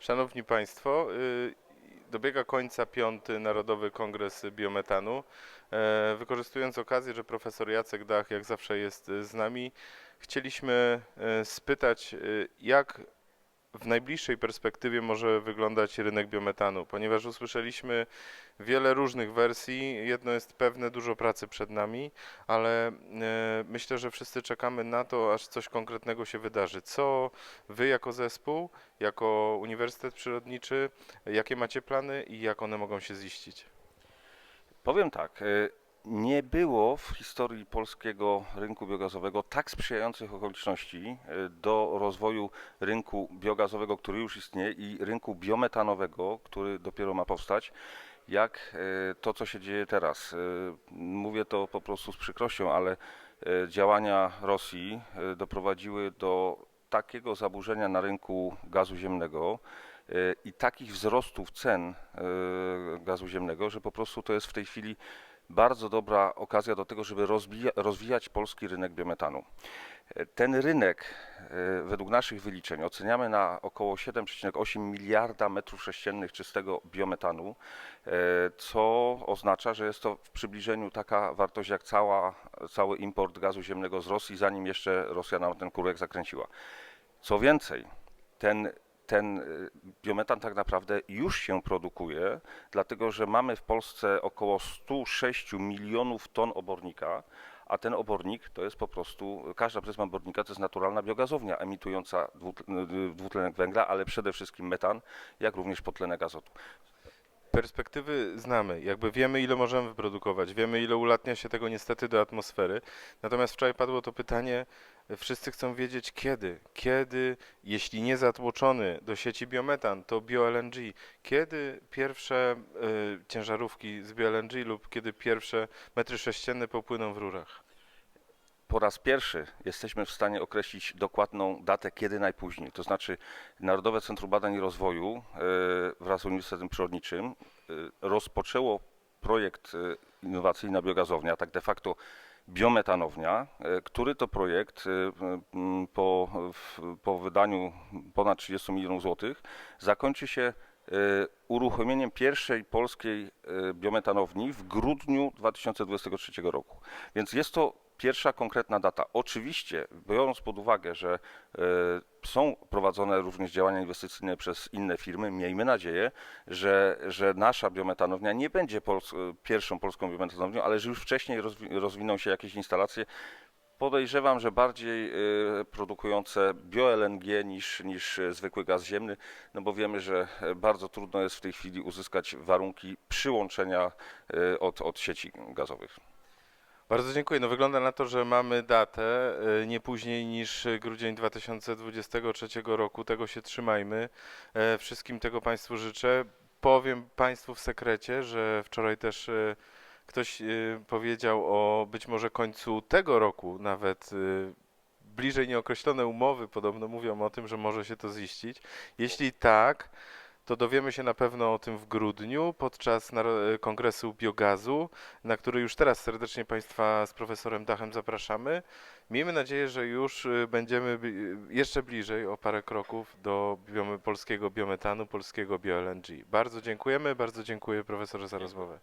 Szanowni Państwo, y, dobiega końca piąty Narodowy Kongres Biometanu. E, Wykorzystując okazję, że profesor Jacek Dach jak zawsze jest y, z nami, chcieliśmy e, spytać, y, jak w najbliższej perspektywie może wyglądać rynek biometanu, ponieważ usłyszeliśmy wiele różnych wersji. Jedno jest pewne, dużo pracy przed nami, ale e, myślę, że wszyscy czekamy na to, aż coś konkretnego się wydarzy. Co Wy jako zespół, jako Uniwersytet Przyrodniczy, jakie macie plany i jak one mogą się ziścić? Powiem tak, e, nie było w historii polskiego rynku biogazowego tak sprzyjających okoliczności e, do rozwoju rynku biogazowego, który już istnieje i rynku biometanowego, który dopiero ma powstać, jak e, to, co się dzieje teraz. E, Mówię to po prostu z przykrością, ale działania Rosji doprowadziły do takiego zaburzenia na rynku gazu ziemnego, i takich wzrostów cen gazu ziemnego, że po prostu to jest w tej chwili bardzo dobra okazja do tego, żeby rozwijać polski rynek biometanu. Ten rynek e, według naszych wyliczeń oceniamy na około 7,8 miliarda metrów sześciennych czystego biometanu, e, co oznacza, że jest to w przybliżeniu taka wartość jak cała, cały import gazu ziemnego z Rosji, zanim jeszcze Rosja nam ten kurek zakręciła. Co więcej, ten ten y, biometan tak naprawdę już się produkuje, dlatego że mamy w Polsce około 106 milionów ton obornika, a ten obornik to jest po prostu, każda pryzma obornika to jest naturalna biogazownia emitująca y, dwutlenek węgla, ale przede wszystkim metan, jak również potlenek azotu. Perspektywy znamy, jakby wiemy ile możemy wyprodukować, wiemy ile ulatnia się tego niestety do atmosfery. Natomiast wczoraj padło to pytanie, wszyscy chcą wiedzieć kiedy, kiedy, jeśli nie zatłoczony do sieci biometan, to bio-LNG, kiedy pierwsze y, ciężarówki z bio-LNG lub kiedy pierwsze metry sześcienne popłyną w rurach. po raz pierwszy jesteśmy w stanie określić dokładną datę, kiedy najpóźniej. To znaczy Narodowe Centrum Badań i Rozwoju e, wraz z Uniwersytetem Przyrodniczym e, rozpoczęło projekt e, innowacyjna biogazownia, tak de facto biometanownia, e, który to projekt e, po, po wydaniu ponad 30 milionów złotych zakończy się e, uruchomieniem pierwszej polskiej biometanowni w grudniu 2023 roku. Więc jest to pierwsza konkretna data. Oczywiście, biorąc pod uwagę, że e, są prowadzone również działania inwestycyjne przez inne firmy, miejmy nadzieję, że, że nasza biometanownia nie będzie pols- e, pierwszą polską biometanownią, ale że już wcześniej rozwi- rozwiną się jakieś instalacje. Podejrzewam, że bardziej e, produkujące bio-LNG niż, niż zwykły gaz ziemny, no bo wiemy, że bardzo trudno jest w tej chwili uzyskać warunki przyłączenia od, od sieci gazowych. Bardzo dziękuję. No wygląda na to, że mamy datę y, nie później niż grudzień 2023 roku. Tego się trzymajmy. E, Wszystkim tego Państwu życzę. Powiem Państwu w sekrecie, że wczoraj też y, ktoś y, powiedział o być może końcu tego roku, nawet bliżej nieokreślone umowy podobno mówią o tym, że może się to ziścić. Jeśli tak, to dowiemy się na pewno o tym w grudniu podczas naro- Kongresu Biogazu na który już teraz serdecznie Państwa z profesorem Dachem zapraszamy. Miejmy nadzieję, że już y, będziemy bli- jeszcze bliżej o parę kroków do polskiego biometanu, polskiego bio-LNG. Bardzo dziękujemy, bardzo dziękuję profesorze za rozmowę.